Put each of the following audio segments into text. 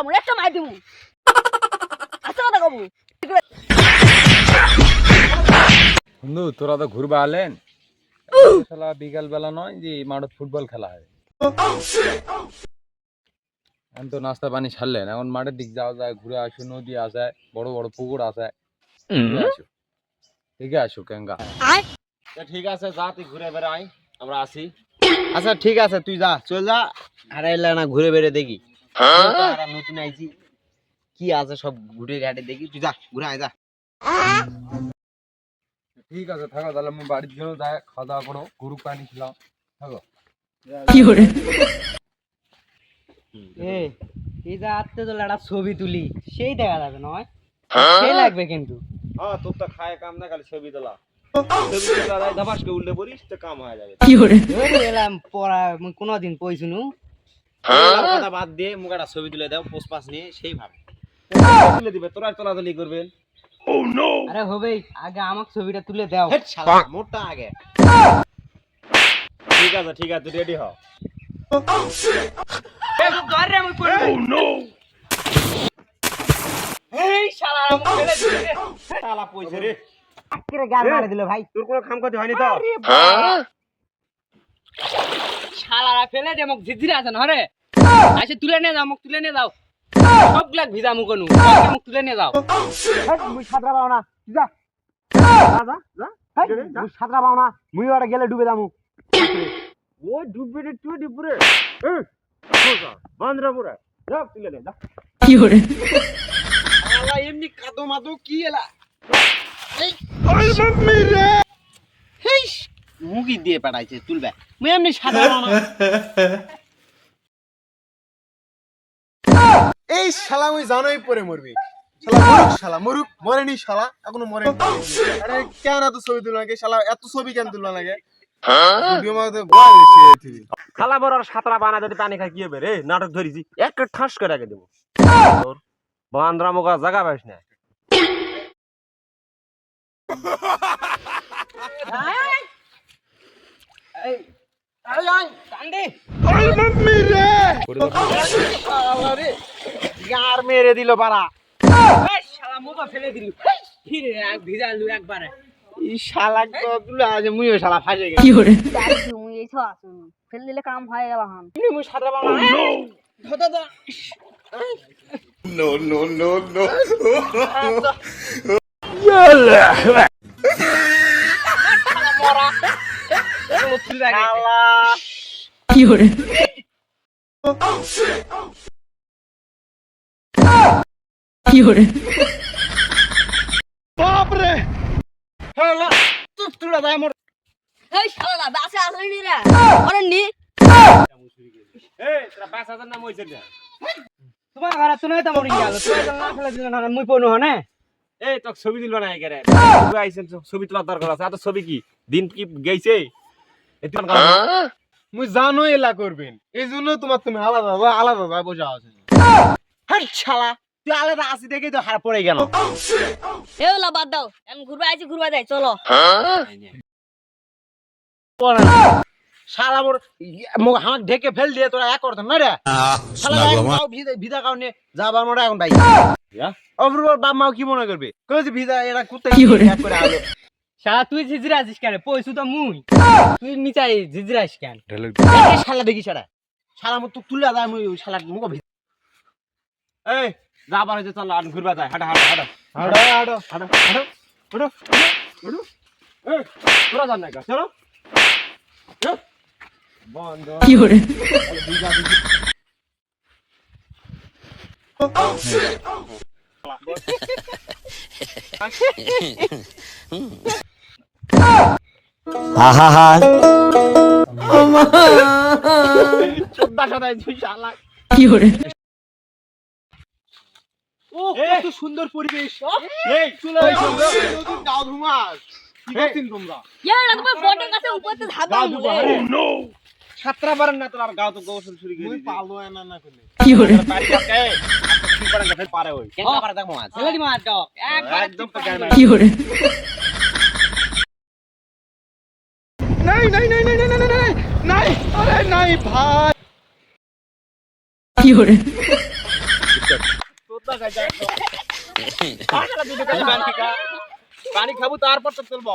আমার একটা মাই দিমু। আচ্ছা কথা কবু বন্ধু তোরা তো ঘুরবা আলেন? খেলা বিকাল বেলা নয় যে মাঠে ফুটবল খেলা হয়। এখন তো নাস্তা পানি ছাড়লেন এখন মাঠের দিক যাওয়া যায় ঘুরে আসো নদী আছে বড় বড় পুকুর আছে। ঠিক আছে। কেঙ্গা। ঠিক আছে যা তুই ঘুরে বেড়া আই আমরা আসি। আচ্ছা ঠিক আছে তুই যা চল যা। আর এলে না ঘুরে বেড়ে দেখি। নতুন আইছি। কি আছে সব ঘুরে ঘাটে দেখি। তুই যা ঘুরে আয় যা। ঠিক আছে থাকো তাহলে আমি বাড়ির জন্য যাই খাওয়া দাওয়া করো গরু পানি খিলাও থাকো। এ এই যে আত্মে তো একটা ছবি তুলি সেই দেখা যাবে নয় সেই লাগবে কিন্তু। হ্যাঁ তোর তো খায় কাম না খালি ছবি তোলা। ছবি তোলা পড়িস তো কাম হয়ে যাবে। ধরে এলাম পড়া কোনোদিন পয়সুনু কথা বাদ দিয়ে মুখ একটা ছবি তুলে দাও পোস্ট পাস নিয়ে সেই ভাবে তুলে দিবে তোরা তোলাতুলি করবেন। আরে হবেই আগে আমাকে ছবিটা তুলে দাও। হেট শালা মোটা আগে। ঠিক আছে ঠিক আছে রেডি হ এই শালা আমাকে ফেলে দিলে শালা পয়সা রে। আজকে গাল মারে দিল ভাই। তোর কোনো খাম কাজ হয়নি তো? শালারা ফেলে দে মোক ঝিঝিরে আছে না রে আইসে তুলে নিয়ে যাও মোক তুলে নিয়ে যাও। সবগুলাক ভিজা মুখ নু মোক তুলে নিয়ে যাও। মুই সাঁতরা পাও না। যা। যা সাঁতরা পাও না। মুই ওটা গেলে ডুবে যামু। ও ডুববে রে তুই ডুবরে বান্দরা পুরা যা তুলে নে যা। আলা এমনি কাদো মাদো কি এলা? এই ওই মাম্মি রে! হেইস মুগি দিয়ে পাঠাইছে তুলবে। মুই এমনি সাদা এই শালা ওই জানোই পরে মরবি শালা মরুক শালা মরুক মরেনি শালা এখনও মরেনি আরে কেন এত ছবি নাকি শালা এত ছবি কেন হয়েছে খালা বড় সাতরা বানা যদি পানি খাই কি হবে রে নাটক ধরেছি এক ঠাস করে রেখে দেবো তোর বান্দ্রা মোকা জায়গা পাইস না আর গার মেরে দিল বাড়া শালা মুখে ফেলে দিল ফিরে ভিজা লু একবারে এই শালা কগুলো আজ মুইও শালা ফাঁসে গেল কি করে মুই এই তো আসুন দিলে কাম হয়ে গেল হাম মুই সাদা বাবা ধর ধর নো নো নো নো ইয়ালা কি hore শালা শালা তুই তুলে দেয় মোর এই শালা বাসে আসলি রে? আরে নি। এই তোরা পাঁচ হাজার নাম হয়েছে তোমার ঘরে তুমি তো মরি গেল তুমি না ফেলে দিলে না মুই পনু হনে? এই তো ছবি না তুই আইছেন ছবি তোলার দরকার আছে। এত ছবি কি? দিন কি গেছে এই তুই মুই জানো এলা করবেন। এই জন্য তোমার তুমি আলাদা আলাদা ভাবে বোঝা আছে। হাই শালা তুই আলাদা আসি দেখে তো হার পড়ে গেল। এগুলা বাদ দাও আমি ঘুরবা আইছি ঘুরবা যাই চলো। শালা মোর মুখ হাঁক ঢেকে ফেল দিয়ে তোরা এক করতাম না রে? শালা ভিদা কারণে যাবার মোরা এখন ভাই অপরূপর বাপ মাও কি মনে করবে? কইছে ভিদা এরা কুত্তা এক করে আলো। শালা তুই ঝিঝিরা আছিস কেন? পয়সু তো মুই। তুই নিচাই ঝিঝিরা আছিস কেন শালা দেখি শালা। শালা মতো তুলে যায় মুই শালা মুখ এই যাবার হয়েছে চল আর ঘুরবা যায়। হাঁটা হাঁটা হাঁটা। হাঁটো হাঁটো হাঁটো হাঁটো হাঁটো হাঁটো এই তোরা যান না চলো। বন্ধ। চোদ্দা সদাই তুই শালা ও কত সুন্দর পরিবেশ। এই চলে নদীর গাও ধুমাস কি করছিস তোমরা? এগুলা তোমার বটের কাছে উপরে ধাবা সাতটা পারেন না তোর আর গাও তো গোসল শুরু করে মুই পালো না না যাকে, কি পারে ওই। পারে দাও একদম নাই। নাই নাই নাই নাই নাই নাই নাই নাই আরে নাই ভাই। পানি খাব তারপর তো চলবো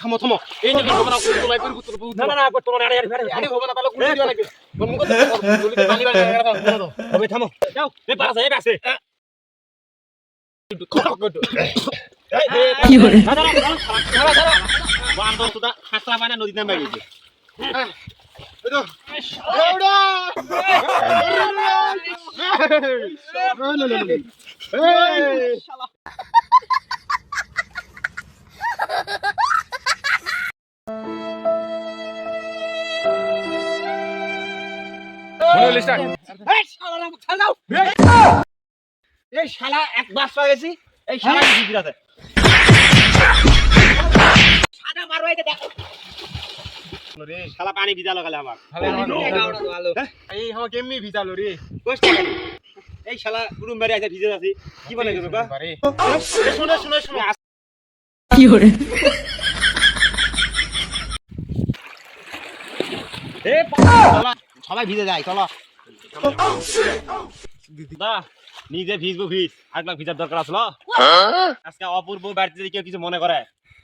থামো থামো। এই যে হবে না কুতুল লাই কুতুল না না না তোমার আড়ে আড়ে আড়ে হবে না তাহলে কুতুল দিও নাকি? মুখ তো পানি বাড়ি হবে থামো। যাও এ পাশে এ পাশে কি হরে বান্দর তো হাসরা পানা নদীতে নামে গেছে। এই শালা এক বাস পাই গেছি এই শালা সাদা মারো দেখো। রে। শালা পানি ভিজা লাগালে আমার এই হামা কেমনি ভিজালো রে? এই শালা গুরুম বাড়ি আছে ভিজে আছে। কি বলে গেল বা শুনো শুনো শুনো। এ চলো। সবাই ভিজে যায় চলো। দা নিজে ভিজবো ভিজ। আরেকবার ভিজার দরকার আসলো আজকে অপূর্ব বাড়িতে কেউ কিছু মনে করে।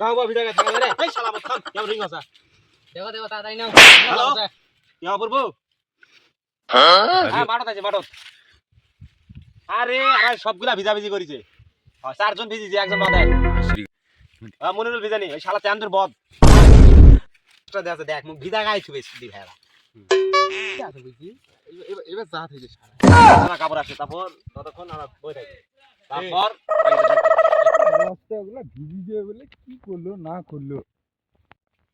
গাও বা গেছে রে। এই শালা বত কেউ রিং আছে? দেখো দেখো তাড়াতাড়ি নাও। হ্যালো? ইয়া বলব হ্যাঁ? মাঠত আছে মাঠত আরে আরে সবগুলা ভিজা ভিজি করেছে। হ্যাঁ, চারজন ভিজিছে একজন বাদে। হ্যাঁ মনিরুল ভিজানি ওই শালা চান্দুর বদ। এটা দেখ দেখ মুখ ভিজা গাই ছুবে দি ভাইরা এবার যা থেকে সারা কাপড় আছে তারপর ততক্ষণ আমরা বই থাকি। তারপর রাস্তাগুলো ভিজি দিয়ে বলে কি করল না করল?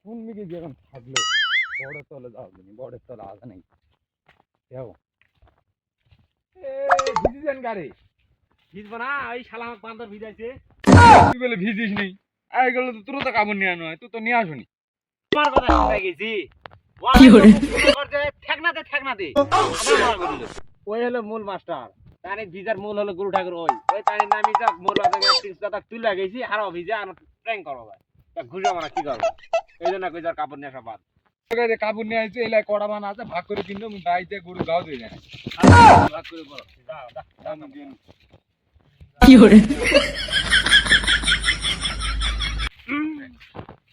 কোন দিকে যেরকম থাকল? বড় তলে যাওয়া যায়নি বড় তলে আসে নাই। যাও। ভিজি যান গাড়ি ভিজবো না ওই শালা আমাকে বান্দর ভিজাইছে। তুই বলে ভিজিস নেই আই গেল তো তোর তো কাপড় নিয়ে আনো তুই তো নিয়ে আসুনি তোমার কথা শুনে গেছি। কি ঠেকনাতে ঠেকনাতে। ওই হলো মূল মাস্টার। তানি ভিজার মূল হলো গুরু ঠাকুর ওই। ওই তানি নামি যা মোর বাজারে তিরিশ টাকা তুলে গেছি আর ভিজা আর প্র্যাঙ্ক করো ভাই। ঘুরে আমরা কি করব? এই জন্য কই যার কাপড় নিয়ে আসা বাদ। কাপড় নিয়ে আসছে এলাই কড়া বানা আছে ভাগ করে কিনলো গাইতে গরু গাও দিয়ে যায় ভাগ করে পড়ো দাও দাও দাও না দিয়ে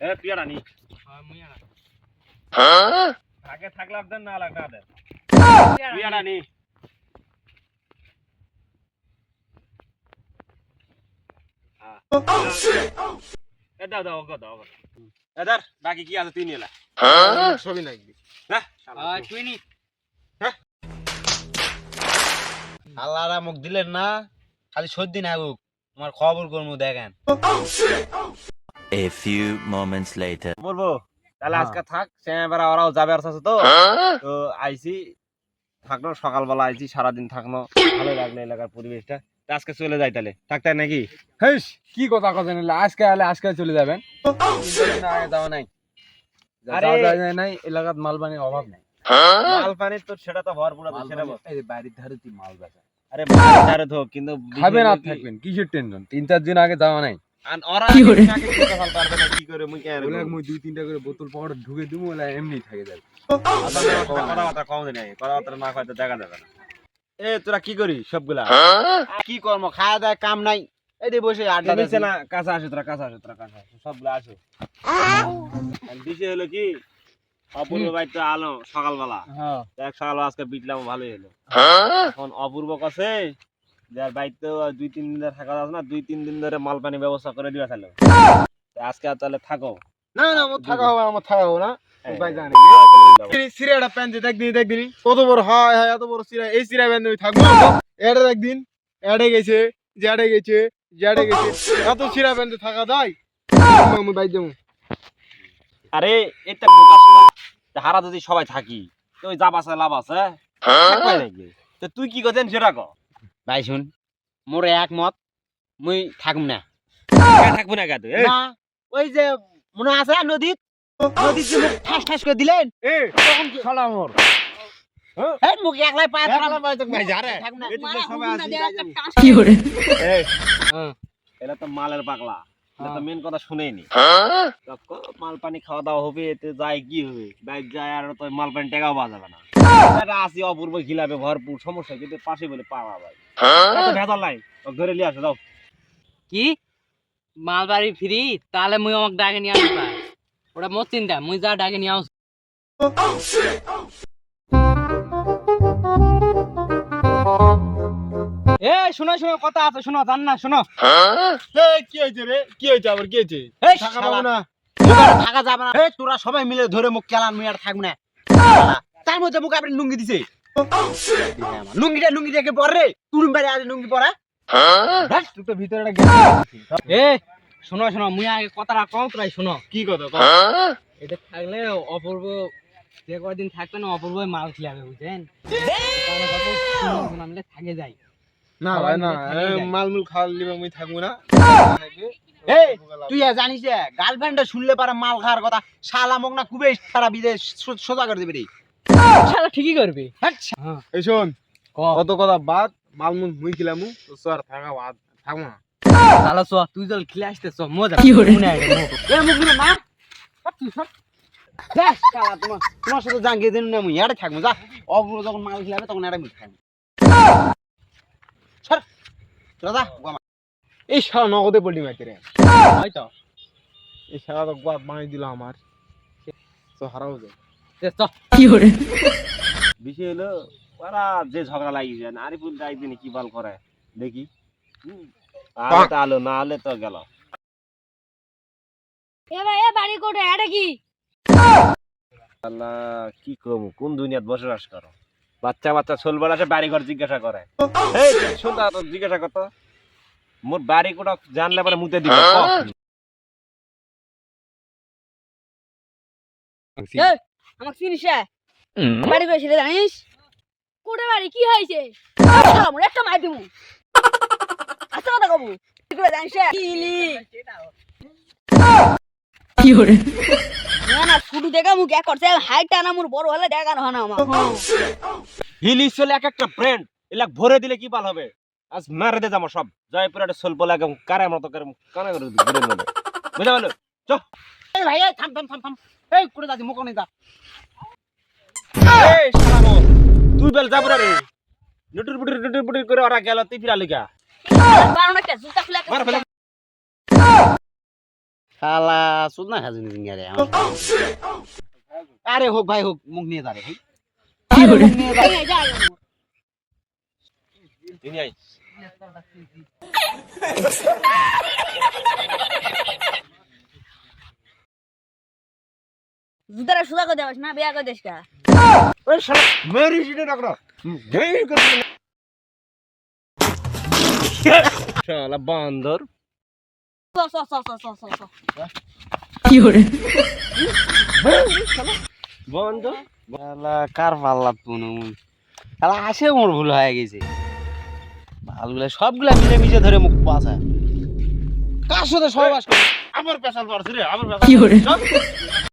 এ পিয়ারা নি আগে থাকলে আপনার না লাগবে আদের পিয়ারা নি দাও দাও ওকে দাও এদার বাকি কি আছে তুই নিয়ে সবই নাকি হ্যাঁ তুই নি আল্লাহরা মুখ দিলেন না খালি সর্দি না হোক তোমার খবর করব দেখেন A few moments later. বলব তাহলে হ্যাঁ। আজকে থাক সে এবার ওরাও যাবে আর তো তো আইসি থাকল সকালবেলা আইসি সারাদিন থাকল ভালো লাগল এলাকার পরিবেশটা আজকে চলে যাই তাহলে। থাকতে নাকি? হেস কি কথা কথা নিলে আজকে আলে আজকে চলে যাবেন। দিন নাই। আরে- নাই এলাকাত মাল পানির অভাব নাই। মাল পানির তো সেটা তো ভরপুর আছে মাল সেটা এই বাড়ির ধারে তুই মাল বেচা। আরে বাজারে তো কিন্তু খাবেন আর থাকবেন কিসের টেনশন তিন চার দিন আগে যাওয়া নাই। আর ওরা টাকা দিতে ভালো পারবে না কি করে মুই কেন বলে মুই দুই তিনটা করে বোতল পকেটে ঢুকে দিব এমনি থাকে যাবে। কথাবার্তা কম নেই কথাবার্তা না দেখা যাবে না। এ তোরা কি করিস সবগুলা? কি কর্ম? খাওয়া দাওয়া কাম নাই? এই বসে আড্ডা দিচ্ছে না কাছে আসো তোরা কাছে আসো তোরা কাছে আসো সবগুলা আসো। বিষয় হলো কি অপূর্ব ভাই তো আলো সকালবেলা। হ্যাঁ। দেখ সকালবেলা আজকে বিটলাম ভালোই হলো। এখন অপূর্ব কাছে যার বাড়িতে দুই তিন দিন ধরে থাকা যাচ্ছে না দুই তিন দিন ধরে মাল পানি ব্যবস্থা করে দিবা তাহলে। আজকে আর তাহলে থাকো। না না আমার থাকা হবে আমার থাকা হবে না। সিরাটা প্যান্ট দেখদিন। দেখদিন। কত বড় হয় হয় এত বড় সিরা এই সিরা প্যান্ট থাকব। এটা একদিন এড়ে গেছে জ্যাডে গেছে জ্যাডে গেছে। এত সিরা প্যান্টে থাকা যায়? আমি বাইর যাব আরে এটা বোকাস হারা যদি সবাই থাকি তো ওই যাব আছে লাভ আছে। তো তুই কি করছেন সেটা কর। ভাই শুন মোর একমত মুই থাকুম না। থাকব না ওই যে মনে আছে নদীত? ঠাস ঠাস করে দিলেন? শালা একলাই পায় পায় ভাই। টাস এটা তো মালের পাগলা। এটা তো মেন কথা শুনেইনি। মাল পানি খাওয়া দাওয়া হবে এতে যায় কি হবে? বাইক যায় আর তো মাল পানি টাকাও পাওয়া যাবে না। এটা আসি অপূর্ব ঘিলাবে ভরপুর সমস্যা কিন্তু পাশে বলে পাওয়া ভাই। ভেজাল নাই। ধরে নিয়ে আসো যাও। কি? মালবাড়ি ফ্রি? তাহলে মুই আমাকে ডাকে নিয়ে পার। ওটা মোর চিন্তা মুই যা ডাকে নিয়ে আস এ শোনো শোনো কথা আছে শোনো জান না শোনো। কি হয়েছে রে? কি হয়েছে আবার কি হয়েছে? থাকা শালা, না। থাকা যাবে না। তোরা সবাই মিলে ধরে মুখ কেলান মুই আর থাকব না। তার মধ্যে মুখ আপনি লুঙ্গি দিছে। লুঙ্গিটা লুঙ্গি দেখে পর? রে তুরুম বাড়ি আজ লুঙ্গি পরা। তুই তো ভিতরে এ শোনো শোনো মুই আগে কথাটা কও তোরাই শোনো কি কথা ক? এটা থাকলে অপূর্ব যে কদিন থাকবে না অপূর্ব মাল খিলাবে সুন্দর মিলে থাকে যাই না ভাই না মিলে। মাল খাওয়ার লিবে আমি থাকব না এই তুই আর জানিস গার্লফ্রেন্ডে শুনলে পারে মাল খাওয়ার কথা শালা মগ না খুবই সারা বিদেশ সোজা করে দেবে রে শালা ঠিকই করবে আচ্ছা এই শোন কত কথা বাদ মাল মুল মুই খিলামু তো স্যার থাকা বাদ থাকব না শালা চ তুই জল খেলে আসতেছ মজা। কি করে এ মুখ যা শালা তোমার তোমার সাথে জাঙ্গিয়ে দিন না মুই এড়ে থাকব যা। অপূর্ব যখন মাল খিলাবে তখন এড়ে মুখ থাকব সর। গোয়া মার। এই শালা নগদে পল্টি মাইতে রে। হয়তো এই শালা তো গোয়াত বানাই দিল আমার। তো হারাও যায় দে চ। বিষয় হলো ওরা যে ঝগড়া লাগিয়েছে আরিফুল দা একদিন কি বল করে দেখি। হুম। আলে তো আলো না আলে তো গেল। এ ভাই এ বাড়ি কোটে এটা কি? আল্লাহ কি কম কোন দুনিয়াত বসবাস করো? বাচ্চা বাচ্চা ছোল আসে বাড়ি ঘর জিজ্ঞাসা করে। এই জিজ্ঞাসা করতো মোর বাড়ি কোটা জানলে পরে মুতে দিব। এ, আমাকে চিনিস? বাড়ি করে ছেলে জানিস? কোটে বাড়ি? কি হয়েছে? মোর একটা দিমু। আচ্ছা কথা কবু কি করে জানিস রে? কিলি। না না শুধু দেখা মুখ এক করছে। হাইট টানা মোর বড় হলে দেখানো না আমার। হিলি চলে এক একটা ব্র্যান্ড এলাক ভরে দিলে কি পাল হবে? আজ মারে দে যাব সব। জয়পুর একটা সোল পোলা কারে মতো করে কানে করে ঘুরে নেবে। বুঝা এই ভাই থাম থাম থাম থাম। এই করে যাচ্ছি মুখ নেই যা এই তুই বেল যাব রে নুটুর পুটুর নুটুর পুটুর করে ওরা গেল তুই লিগা। বারো না জুতা খুলে মার ফেলে। শালা সুদ না হাজির নিয়ে রে আরে হোক ভাই হোক মুখ নিয়ে যা ভাই এই, যা, যা। তিনি আই জুতাটা সুদা করে দেবাস না বিয়া করে দেশ কা? ওই শালা মেরি সিটে ডাকরা গেই করে শালা বান্দর চ চ চ চ চ চ চ শালা কার পাল্লা পুনো শালা আসে মোর ভুল হয়ে গেছে মালগুলা সবগুলা মিলে মিশে ধরে মুখ পাশা কার সাথে সহবাস করে আবার পেশাল পারছি রে আবার পেশাল